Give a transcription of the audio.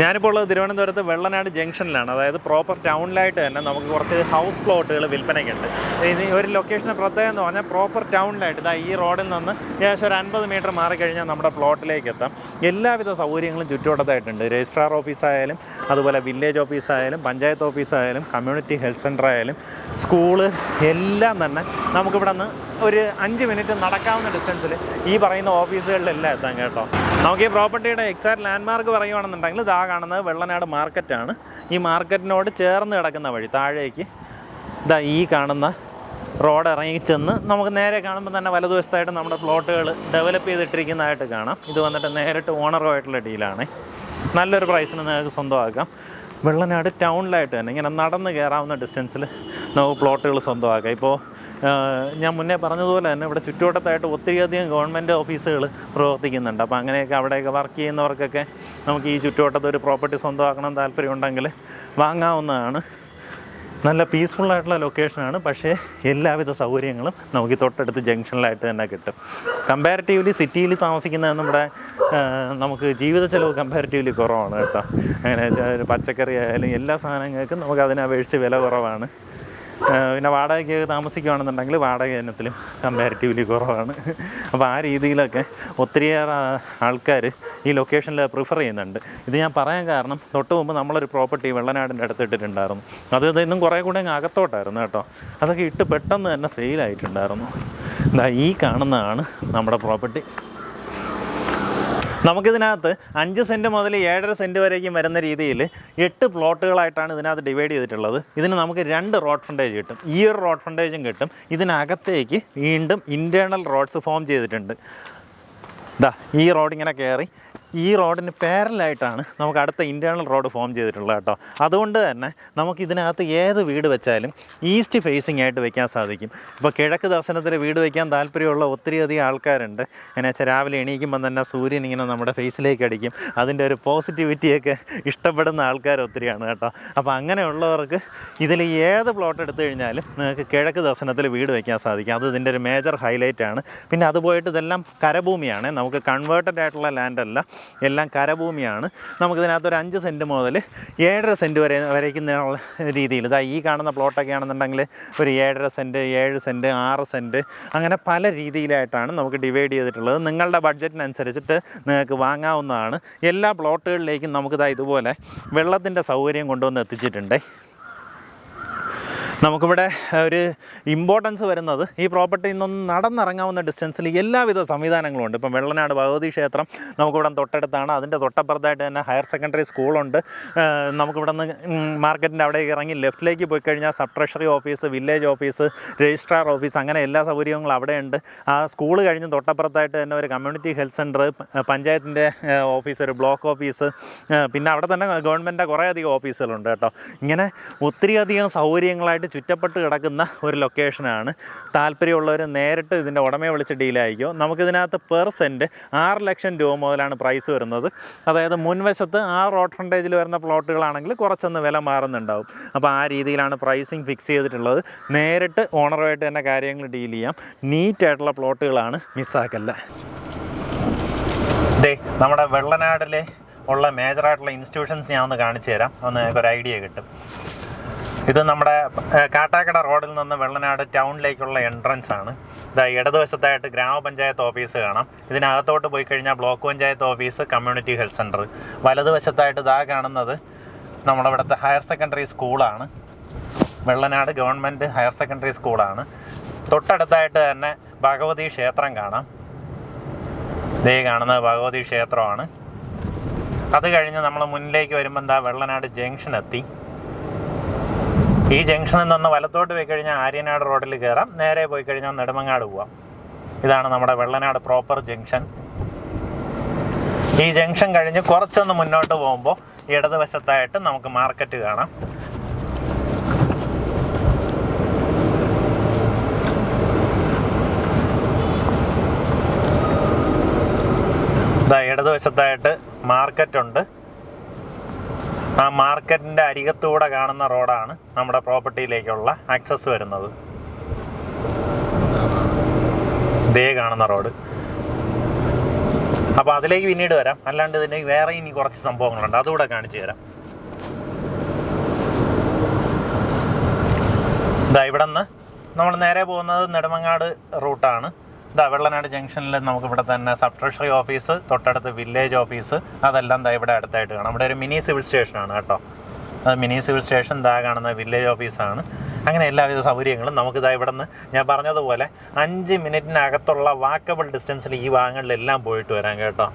ഞാനിപ്പോൾ ഉള്ളത് തിരുവനന്തപുരത്ത് വെള്ളനാട് ജംഗ്ഷനിലാണ്. അതായത് പ്രോപ്പർ ടൗണിലായിട്ട് തന്നെ നമുക്ക് കുറച്ച് ഹൗസ് പ്ലോട്ടുകൾ വിൽപ്പനയ്ക്കുണ്ട് ഈ ഒരു ലൊക്കേഷന് പ്രത്യേകം എന്ന് പറഞ്ഞാൽ പ്രോപ്പർ ടൗണിലായിട്ട് ഇതാ ഈ റോഡിൽ നിന്ന് ഏകദേശം ഒരു അൻപത് മീറ്റർ മാറിക്കഴിഞ്ഞാൽ നമ്മുടെ പ്ലോട്ടിലേക്ക് എത്താം. എല്ലാവിധ സൗകര്യങ്ങളും ചുറ്റുവട്ടത്തായിട്ടുണ്ട്. രജിസ്ട്രാർ ഓഫീസായാലും അതുപോലെ വില്ലേജ് ഓഫീസായാലും പഞ്ചായത്ത് ഓഫീസായാലും കമ്മ്യൂണിറ്റി ഹെൽത്ത് സെന്റർ ആയാലും സ്കൂൾ എല്ലാം തന്നെ നമുക്കിവിടെ നിന്ന് ഒരു അഞ്ച് മിനിറ്റ് നടക്കാവുന്ന ഡിസ്റ്റൻസിൽ ഈ പറയുന്ന ഓഫീസുകളിലെല്ലാം എത്താം കേട്ടോ. നമുക്ക് ഈ പ്രോപ്പർട്ടിയുടെ എക്സാക്ട് ലാൻഡ്മാർക്ക് പറയുകയാണെന്നുണ്ടെങ്കിൽ ഇതാ കാണുന്നത് വെള്ളനാട് മാർക്കറ്റാണ് ഈ മാർക്കറ്റിനോട് ചേർന്ന് കിടക്കുന്ന വഴി താഴേക്ക് ഇതാ ഈ കാണുന്ന റോഡ് ഇറങ്ങി ചെന്ന് നമുക്ക് നേരെ കാണുമ്പോൾ തന്നെ വലതുവശത്തായിട്ട് നമ്മുടെ പ്ലോട്ടുകൾ ഡെവലപ്പ് ചെയ്തിട്ടിരിക്കുന്നതായിട്ട് കാണാം. ഇത് വന്നിട്ട് നേരിട്ട് ഓണറുമായിട്ടുള്ള ഡീലാണ് നല്ലൊരു പ്രൈസിന് നിങ്ങൾക്ക് സ്വന്തമാക്കാം. വെള്ളനാട് ടൗണിലായിട്ട് തന്നെ ഇങ്ങനെ നടന്ന് കയറാവുന്ന ഡിസ്റ്റൻസിൽ നമുക്ക് പ്ലോട്ടുകൾ സ്വന്തമാക്കാം. ഇപ്പോൾ ഞാൻ മുന്നേ പറഞ്ഞതുപോലെ തന്നെ ഇവിടെ ചുറ്റുവട്ടത്തായിട്ട് ഒത്തിരിയധികം ഗവൺമെന്റ് ഓഫീസുകൾ പ്രവർത്തിക്കുന്നുണ്ട്. അപ്പോൾ അങ്ങനെയൊക്കെ അവിടെയൊക്കെ വർക്ക് ചെയ്യുന്നവർക്കൊക്കെ നമുക്ക് ഈ ചുറ്റുവട്ടത്ത് ഒരു പ്രോപ്പർട്ടി സ്വന്തമാക്കണം താല്പര്യം ഉണ്ടെങ്കിൽ വാങ്ങാവുന്നതാണ്. നല്ല പീസ്ഫുൾ ആയിട്ടുള്ള ലൊക്കേഷനാണ് പക്ഷേ എല്ലാവിധ സൗകര്യങ്ങളും നമുക്ക് ഈ തൊട്ടടുത്ത് ജംഗ്ഷനിലായിട്ട് തന്നെ കിട്ടും. കമ്പാരിറ്റീവ്ലി സിറ്റിയിൽ താമസിക്കുന്ന നമ്മുടെ നമുക്ക് ജീവിത ചെലവ് കമ്പാരിറ്റീവ്ലി കുറവാണ് കേട്ടോ. അങ്ങനെ പച്ചക്കറി ആയാലും എല്ലാ സാധനങ്ങൾക്കും നമുക്ക് അതിനെ അപേക്ഷിച്ച് വില കുറവാണ്. പിന്നെ വാടകയ്ക്കൊക്കെ താമസിക്കുകയാണെന്നുണ്ടെങ്കിൽ വാടക ഇനത്തിലും കമ്പാരിറ്റീവ്ലി കുറവാണ്. അപ്പോൾ ആ രീതിയിലൊക്കെ ഒത്തിരിയേറെ ആൾക്കാർ ഈ ലൊക്കേഷനിൽ പ്രിഫർ ചെയ്യുന്നുണ്ട്. ഇത് ഞാൻ പറയാൻ കാരണം തൊട്ട് മുമ്പ് നമ്മളൊരു പ്രോപ്പർട്ടി വെള്ളനാടിന്റെ അടുത്ത് ഇട്ടിട്ടുണ്ടായിരുന്നു അത് ഇന്നും കുറേ കൂടെ അങ്ങ് അകത്തോട്ടായിരുന്നു കേട്ടോ. അതൊക്കെ ഇട്ട് പെട്ടെന്ന് തന്നെ സെയിലായിട്ടുണ്ടായിരുന്നു എന്താ ഈ കാണുന്നതാണ് നമ്മുടെ പ്രോപ്പർട്ടി നമുക്കിതിനകത്ത് അഞ്ച് സെന്റ് മുതൽ ഏഴര സെന്റ് വരേക്കും വരുന്ന രീതിയിൽ എട്ട് പ്ലോട്ടുകളായിട്ടാണ് ഇതിനകത്ത് ഡിവൈഡ് ചെയ്തിട്ടുള്ളത്. ഇതിന് നമുക്ക് രണ്ട് റോഡ് ഫ്രണ്ടേജ് കിട്ടും. ഈ ഒരു റോഡ് ഫ്രണ്ടേജും കിട്ടും. ഇതിനകത്തേക്ക് വീണ്ടും ഇന്റേർണൽ റോഡ്സ് ഫോം ചെയ്തിട്ടുണ്ട്. ഇതാ ഈ റോഡ് ഇങ്ങനെ കയറി ഈ റോഡിന് പാരലായിട്ടാണ് നമുക്ക് അടുത്ത ഇന്റേർണൽ റോഡ് ഫോം ചെയ്തിട്ടുള്ളത് കേട്ടോ. അതുകൊണ്ട് തന്നെ നമുക്ക് ഇതിനകത്ത് ഏത് വീട് വെച്ചാലും ഈസ്റ്റ് ഫേസിംഗ് ആയിട്ട് വെക്കാൻ സാധിക്കും. ഇപ്പോൾ കിഴക്ക് ദർശനത്തിൽ വീട് വെക്കാൻ താല്പര്യമുള്ള ഒത്തിരിയധികം ആൾക്കാരുണ്ട്. എന്നാ വെച്ചാൽ രാവിലെ എണീക്കുമ്പോൾ തന്നെ സൂര്യൻ ഇങ്ങനെ നമ്മുടെ ഫേസിലേക്ക് അടിക്കും. അതിന്റെ ഒരു പോസിറ്റിവിറ്റിയൊക്കെ ഇഷ്ടപ്പെടുന്ന ആൾക്കാർ ഒത്തിരിയാണ് കേട്ടോ. അപ്പോൾ അങ്ങനെയുള്ളവർക്ക് ഇതിൽ ഏത് പ്ലോട്ട് എടുത്തു കഴിഞ്ഞാലും നിങ്ങൾക്ക് കിഴക്ക് ദർശനത്തിൽ വീട് വെക്കാൻ സാധിക്കും. അത് ഇതിന്റെ ഒരു മേജർ ഹൈലൈറ്റ് ആണ്. പിന്നെ അതുപോയിട്ട് ഇതെല്ലാം കരഭൂമിയാണ്. നമുക്ക് കൺവേർട്ടഡ് ആയിട്ടുള്ള ലാൻഡല്ല എല്ലാം കരഭൂമിയാണ്. നമുക്കിതിനകത്ത് ഒരു അഞ്ച് സെന്റ് മുതൽ ഏഴര സെന്റ് വരെ വരയ്ക്കുന്ന രീതിയിൽ. ഇതാ ഈ കാണുന്ന പ്ലോട്ടൊക്കെ ആണെന്നുണ്ടെങ്കിൽ ഒരു ഏഴര സെന്റ് ഏഴ് സെന്റ് ആറ് സെന്റ് അങ്ങനെ പല രീതിയിലായിട്ടാണ് നമുക്ക് ഡിവൈഡ് ചെയ്തിട്ടുള്ളത്. നിങ്ങളുടെ ബഡ്ജറ്റിനനുസരിച്ചിട്ട് നിങ്ങൾക്ക് വാങ്ങാവുന്നതാണ്. എല്ലാ പ്ലോട്ടുകളിലേക്കും നമുക്കിതാ ഇതുപോലെ വെള്ളത്തിന്റെ സൗകര്യം കൊണ്ടുവന്ന് എത്തിച്ചിട്ടുണ്ട്. നമുക്കിവിടെ ഒരു ഇമ്പോർട്ടൻസ് വരുന്നത്. ഈ പ്രോപ്പർട്ടി നിന്നൊന്ന് നടന്നിറങ്ങാവുന്ന ഡിസ്റ്റൻസിൽ എല്ലാവിധ സംവിധാനങ്ങളും ഉണ്ട്. ഇപ്പം വെള്ളനാട് ഭഗവതി ക്ഷേത്രം നമുക്കിവിടെ തൊട്ടടുത്താണ്. അതിന്റെ തൊട്ടപ്പുറത്തായിട്ട് തന്നെ ഹയർ സെക്കൻഡറി സ്കൂളുണ്ട് നമുക്കിവിടെ നിന്ന് മാർക്കറ്റിന്റെ അവിടെ ഇറങ്ങി ലെഫ്റ്റിലേക്ക് പോയി കഴിഞ്ഞാൽ sub treasury office village office registrar office അങ്ങനെ എല്ലാ സൗകര്യങ്ങളും അവിടെയുണ്ട്. ആ സ്കൂൾ കഴിഞ്ഞ് തൊട്ടപ്പുറത്തായിട്ട് തന്നെ ഒരു കമ്മ്യൂണിറ്റി ഹെൽത്ത് സെന്റർ പഞ്ചായത്തിന്റെ ഓഫീസ് ഒരു ബ്ലോക്ക് ഓഫീസ് പിന്നെ അവിടെ തന്നെ ഗവൺമെന്റിന്റെ കുറേയധികം ഓഫീസുകളുണ്ട് കേട്ടോ. ഇങ്ങനെ ഒത്തിരിയധികം സൗകര്യങ്ങളായിട്ട് ചുറ്റപ്പെട്ട് കിടക്കുന്ന ഒരു ലൊക്കേഷനാണ്. താല്പര്യമുള്ളവർ നേരിട്ട് ഇതിന്റെ ഉടമയെ വിളിച്ച് ഡീലായിരിക്കും നമുക്കിതിനകത്ത് പെർ സെന്റ് ആറ് ലക്ഷം രൂപ മുതലാണ് പ്രൈസ് വരുന്നത്. അതായത് മുൻവശത്ത് ആ റോഡ് ഫ്രണ്ടേജിൽ വരുന്ന പ്ലോട്ടുകളാണെങ്കിൽ കുറച്ചൊന്ന് വില മാറുന്നുണ്ടാവും. അപ്പോൾ ആ രീതിയിലാണ് പ്രൈസിങ് ഫിക്സ് ചെയ്തിട്ടുള്ളത്. നേരിട്ട് ഓണറുമായിട്ട് തന്നെ കാര്യങ്ങൾ ഡീൽ ചെയ്യാം. നീറ്റായിട്ടുള്ള പ്ലോട്ടുകളാണ് മിസ്സാക്കല്ല. ദേ നമ്മുടെ വെള്ളനാടിലെ ഉള്ള മേജറായിട്ടുള്ള ഇൻസ്റ്റിറ്റ്യൂഷൻസ് ഞാൻ ഒന്ന് കാണിച്ചു തരാം. ഒന്ന് ഒരു ഐഡിയ കിട്ടും. ഇത് നമ്മുടെ കാട്ടാക്കട റോഡിൽ നിന്ന് വെള്ളനാട് ടൗണിലേക്കുള്ള എൻട്രൻസ് ആണ്. ഇതാ ഇടതുവശത്തായിട്ട് ഗ്രാമപഞ്ചായത്ത് ഓഫീസ് കാണാം. ഇതിനകത്തോട്ട് പോയി കഴിഞ്ഞാൽ block panchayat office community health centre വലതുവശത്തായിട്ട് ഇതാ കാണുന്നത് നമ്മുടെ ഇവിടുത്തെ ഹയർ സെക്കൻഡറി സ്കൂളാണ്. വെള്ളനാട് ഗവൺമെന്റ് ഹയർ സെക്കൻഡറി സ്കൂളാണ്. തൊട്ടടുത്തായിട്ട് തന്നെ ഭഗവതി ക്ഷേത്രം കാണാം. ഇതേ കാണുന്നത് ഭഗവതി ക്ഷേത്രമാണ്. അത് കഴിഞ്ഞ് നമ്മൾ മുന്നിലേക്ക് വരുമ്പോൾ എന്താ വെള്ളനാട് ജംഗ്ഷൻ എത്തി. ഈ ജംഗ്ഷനിൽ നിന്ന് വലത്തോട്ട് പോയി കഴിഞ്ഞാൽ ആര്യനാട് റോഡിൽ കയറാം. നേരെ പോയി കഴിഞ്ഞാൽ നെടുമങ്ങാട് പോവാം. ഇതാണ് നമ്മുടെ വെള്ളനാട് പ്രോപ്പർ ജംഗ്ഷൻ. ഈ ജംഗ്ഷൻ കഴിഞ്ഞ് കുറച്ചൊന്ന് മുന്നോട്ട് പോകുമ്പോൾ ഇടതുവശത്തായിട്ട് നമുക്ക് മാർക്കറ്റ് കാണാം. ഇതാ ഇടതുവശത്തായിട്ട് മാർക്കറ്റ് ഉണ്ട്. ആ മാർക്കറ്റിന്റെ അരികത്തൂടെ കാണുന്ന റോഡാണ് നമ്മുടെ പ്രോപ്പർട്ടിയിലേക്കുള്ള ആക്സസ് വരുന്നത്. ദേ കാണുന്ന റോഡ്. അപ്പോൾ അതിലേക്ക് പിന്നീട് വരാം. അല്ലാണ്ട് ഇതിന് വേറെ ഇനി കുറച്ച് സംഭവങ്ങളുണ്ട്. അതുകൂടെ കാണിച്ചു തരാം. ഇതാ ഇവിടെ നിന്ന് നമ്മൾ നേരെ പോകുന്നത് നെടുമങ്ങാട് റൂട്ടാണ്. ഇതാ വെള്ളനാട് ജംഗ്ഷനിൽ നമുക്ക് ഇവിടെ തന്നെ സബ് ട്രഷറി ഓഫീസ് തൊട്ടടുത്ത് വില്ലേജ് ഓഫീസ്. അതെല്ലാം ദാ ഇവിടെ അടുത്തായിട്ട് കാണാം. ഇവിടെ ഒരു മിനി സിവിൽ സ്റ്റേഷൻ ആണ് കേട്ടോ. അത് മിനി സിവിൽ സ്റ്റേഷൻ ദാ കാണുന്ന വില്ലേജ് ഓഫീസാണ്. അങ്ങനെ എല്ലാവിധ സൗകര്യങ്ങളും നമുക്ക് ഇതാ ഇവിടെ നിന്ന് ഞാൻ പറഞ്ഞതുപോലെ അഞ്ച് മിനിറ്റിനകത്തുള്ള വാക്കബിൾ ഡിസ്റ്റൻസിൽ ഈ ഭാഗങ്ങളിലെല്ലാം പോയിട്ട് വരാം കേട്ടോ.